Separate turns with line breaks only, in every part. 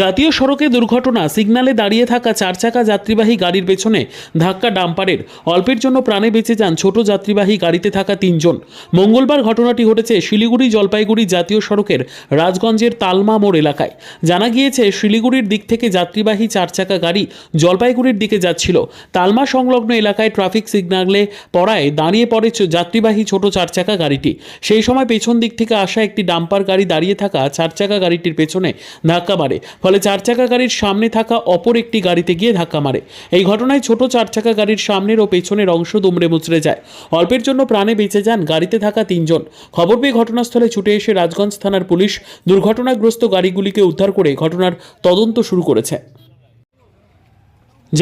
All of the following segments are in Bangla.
জাতীয় সড়কে দুর্ঘটনা, সিগনালে দাঁড়িয়ে থাকা চার চাকা যাত্রীবাহী গাড়ির পেছনে ধাক্কা ডাম্পারের। অল্পের জন্য প্রাণে বেঁচে যান ছোট যাত্রীবাহী গাড়িতে থাকা তিনজন। মঙ্গলবার ঘটনাটি ঘটেছে শিলিগুড়ি জলপাইগুড়ি জাতীয় সড়কের রাজগঞ্জের তালমা মোড় এলাকায়। জানা গিয়েছে, শিলিগুড়ির দিক থেকে যাত্রীবাহী চার চাকা গাড়ি জলপাইগুড়ির দিকে যাচ্ছিল। তালমা সংলগ্ন এলাকায় ট্রাফিক সিগনালে পড়ায় দাঁড়িয়ে পড়ে যাত্রীবাহী ছোট চার চাকা গাড়িটি। সেই সময় পেছন দিক থেকে আসা একটি ডাম্পার গাড়ি দাঁড়িয়ে থাকা চার চাকা গাড়িটির পেছনে ধাক্কা মারে। ফলে চার চাকা গাড়ির সামনে থাকা অপর একটি গাড়িতে গিয়ে ধাক্কা মারে। এই ঘটনায় ছোট চার চাকা গাড়ির সামনের ও পেছনের অংশ দুমড়ে মুচড়ে যায়। অল্পের জন্য প্রাণে বেঁচে যান গাড়িতে থাকা তিনজন। খবর পেয়ে ঘটনাস্থলে ছুটে এসে রাজগঞ্জ থানার পুলিশ দুর্ঘটনাগ্রস্ত গাড়িগুলিকে উদ্ধার করে ঘটনার তদন্ত শুরু করেছে।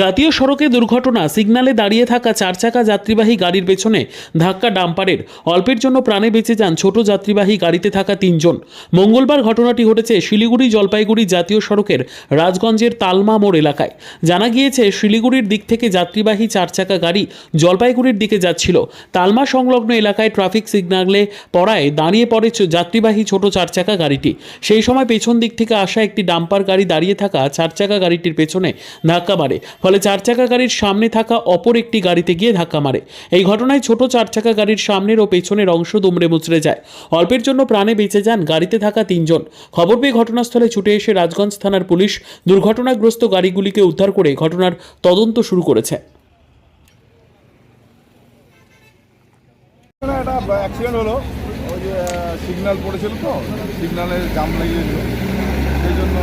জাতীয় সড়কে দুর্ঘটনা, সিগনালে দাঁড়িয়ে থাকা চার চাকা যাত্রীবাহী গাড়ির পেছনে ধাক্কা ডাম্পারের। অল্পের জন্য প্রাণে বেঁচে যান ছোট যাত্রীবাহী গাড়িতে থাকা তিনজন। মঙ্গলবার ঘটনাটি ঘটেছে শিলিগুড়ি জলপাইগুড়ি জাতীয় সড়কের রাজগঞ্জের তালমা মোড় এলাকায়। জানা গিয়েছে, শিলিগুড়ির দিক থেকে যাত্রীবাহী চার চাকা গাড়ি জলপাইগুড়ির দিকে যাচ্ছিল। তালমা সংলগ্ন এলাকায় ট্রাফিক সিগনালে পড়ায় দাঁড়িয়ে পড়ে যাত্রীবাহী ছোট চার চাকা গাড়িটি। সেই সময় পেছন দিক থেকে আসা একটি ডাম্পার গাড়ি দাঁড়িয়ে থাকা চার চাকা গাড়িটির পেছনে ধাক্কা মারে। ফলে চার চাকা গাড়ির সামনে থাকা অপর একটি গাড়িতে গিয়ে ধাক্কা মারে। এই ঘটনায় ছোট চার চাকা গাড়ির সামনের ও পেছনের অংশ দুমড়ে মুচড়ে যায়। অল্পের জন্য প্রাণে বেঁচে যান গাড়িতে থাকা তিনজন। খবর পেয়ে ঘটনাস্থলে ছুটে এসে রাজগঞ্জ থানার পুলিশ দুর্ঘটনাগ্রস্ত গাড়িগুলিকে উদ্ধার করে ঘটনার তদন্ত শুরু করেছে।
সিগন্যাল পড়েছিল তো সিগন্যালের জাম লেগেছিল সেই জন্য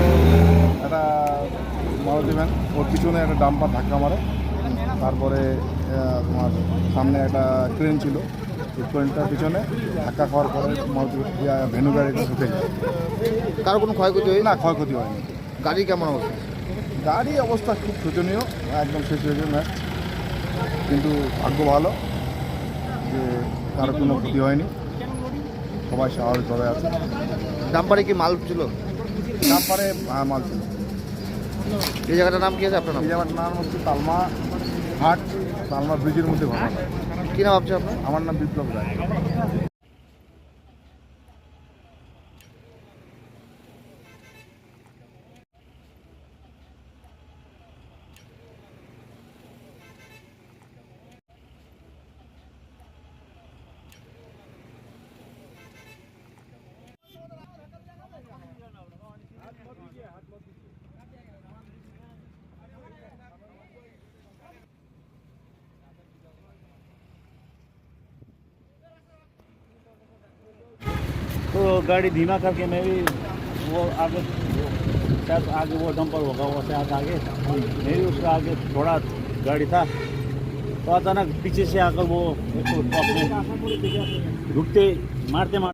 একটা মারুতি ভ্যান ওর পিছনে একটা ডাম্পার ধাক্কা মারে। তারপরে তোমার সামনে একটা ট্রেন ছিল। ওই ট্রেনটার পিছনে ধাক্কা খাওয়ার পরে মারুতি ভেনু গাড়িটা ঢুকে যায়
কারও কোনো ক্ষয়ক্ষতি হয়নি?
না ক্ষয়ক্ষতি হয়নি।
গাড়ি কেমন অবস্থা?
গাড়ি অবস্থা খুব শোচনীয় একদম শেষ হয়েছে ম্যাচ। কিন্তু ভাগ্য ভালো যে কারও কোনো ক্ষতি হয়নি। সবাই স্বাভাবিকভাবে আছে।
ডাম্পারে কি মাল ছিল?
ডাম্পারে মাল ছিল।
এই জায়গাটার নাম কি আছে আপনার নাম?
এই জায়গাটার নাম হচ্ছে তালমা হাট তালমা ব্রিজের মধ্যে ঘটনা।
কী নাম ভাবছে আপনার?
আমার নাম বিপ্লব রায়।
तो गाड़ी धीमा करके मैं भी वो आगे शायद आगे वो डंपर होगा वो शायद आगे मैं भी उसके आगे थोड़ा गाड़ी था तो अचानक पीछे से आकर वो एक तो टॉप में रुकते मारते मारते